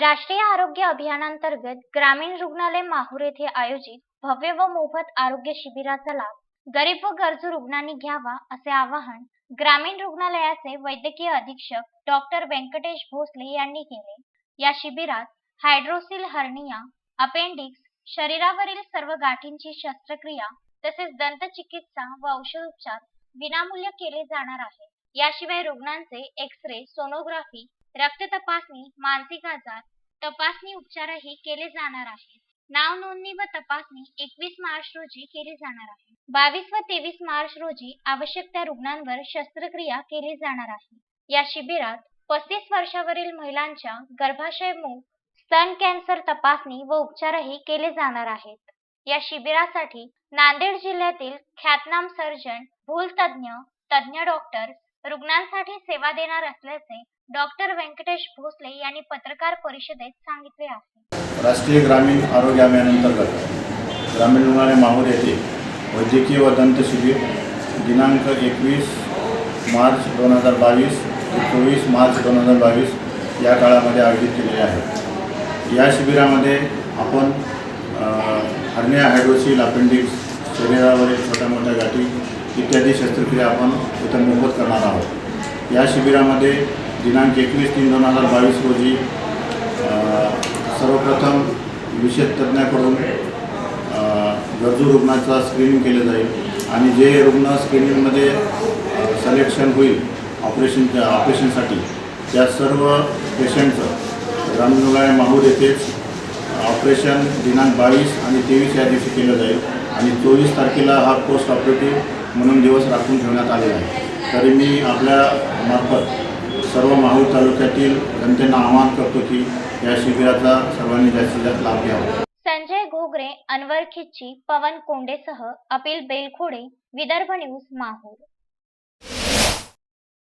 राष्ट्रीय आरोग्य अभियानांतर्गत ग्रामीण रुग्णालय माहूर येथे आयोजित भव्य व मोफत आरोग्य शिबिराचा लाभ गरीब व गरजू रुग्णांनी घ्यावा असे आवाहन ग्रामीण रुग्णालयाचे वैद्यकीय अधीक्षक डॉक्टर व्यंकटेश भोसले यांनी केले. या शिबिरात हायड्रोसिल हर्निया अपेंडिक्स शरीरावरील सर्व गाठींची शस्त्रक्रिया तसेच दंतचिकित्सा व औषधोपचार विनामूल्य केले जाणार आहे. याशिवाय रुग्णांचे एक्स रे सोनोग्राफी रक्त तपासणी मानसिक आजार तपासणी उपचारही केले जाणार आहेत. नाव नोंदणी व तपासणी एकवीस मार्च रोजी केली जाणार आहे. बावीस व तेवीस मार्च रोजी आवश्यक त्या रुग्णांवर शस्त्रक्रिया केली जाणार आहे. या शिबिरात पस्तीस वर्षावरील महिलांच्या गर्भाशय मूग स्तन कॅन्सर तपासणी व उपचारही केले जाणार आहेत. या शिबिरासाठी नांदेड जिल्ह्यातील ख्यातनाम सर्जन भूलतज्ञ तज्ञ डॉक्टर रुग्णांसाठी सेवा देणार असल्याचे डॉक्टर व्यंकटेश भोसले यांनी पत्रकार परिषदेत सांगितले आहे. राष्ट्रीय ग्रामीण आरोग्य अभियानांतर्गत ग्रामीण रुग्णालय माहूर येथे वैद्यकीय व दंत शिबिर दिनांक एकवीस मार्च दोन हजार बावीस ते चोवीस मार्च दोन हजार बावीस या काळामध्ये आयोजित केलेले आहे. या शिबिरामध्ये आपण हर्निया हायड्रोसिल अपेंडिक्स शरीरावरील छोट्या मोठ्या गाठी इत्यादी शस्त्रक्रिया आपण इथं मोफत करणार आहोत. या शिबिरामध्ये दिनांक एकवीस तीन दोन हजार बावीस रोजी सर्वप्रथम विशेष तज्ज्ञाकडून गरजू रुग्णाचा स्क्रीनिंग केलं जाईल आणि जे रुग्ण स्क्रीनिंगमध्ये सिलेक्शन होईल ऑपरेशन ऑपरेशनसाठी त्या सर्व पेशंटचं ग्रामीण माहूर येथेच ऑपरेशन दिनांक बावीस आणि तेवीस या दिवशी केलं जाईल. आणि चोवीस तारखेला हा पोस्ट ऑपरेटिव्ह म्हणून दिवस राखून ठेवण्यात आलेला आहे. तरी मी आपल्या मार्फत सर्व माहूर तालुक्यातील जनतेना आवाहन करतो की या शिबिराचा सर्वांनी जास्तीत जास्त लाभ घ्यावा. संजय घोगरे अनवर खिच्ची पवन कोंडेसह अपिल बेलखोडे विदर्भ न्यूज माहूर.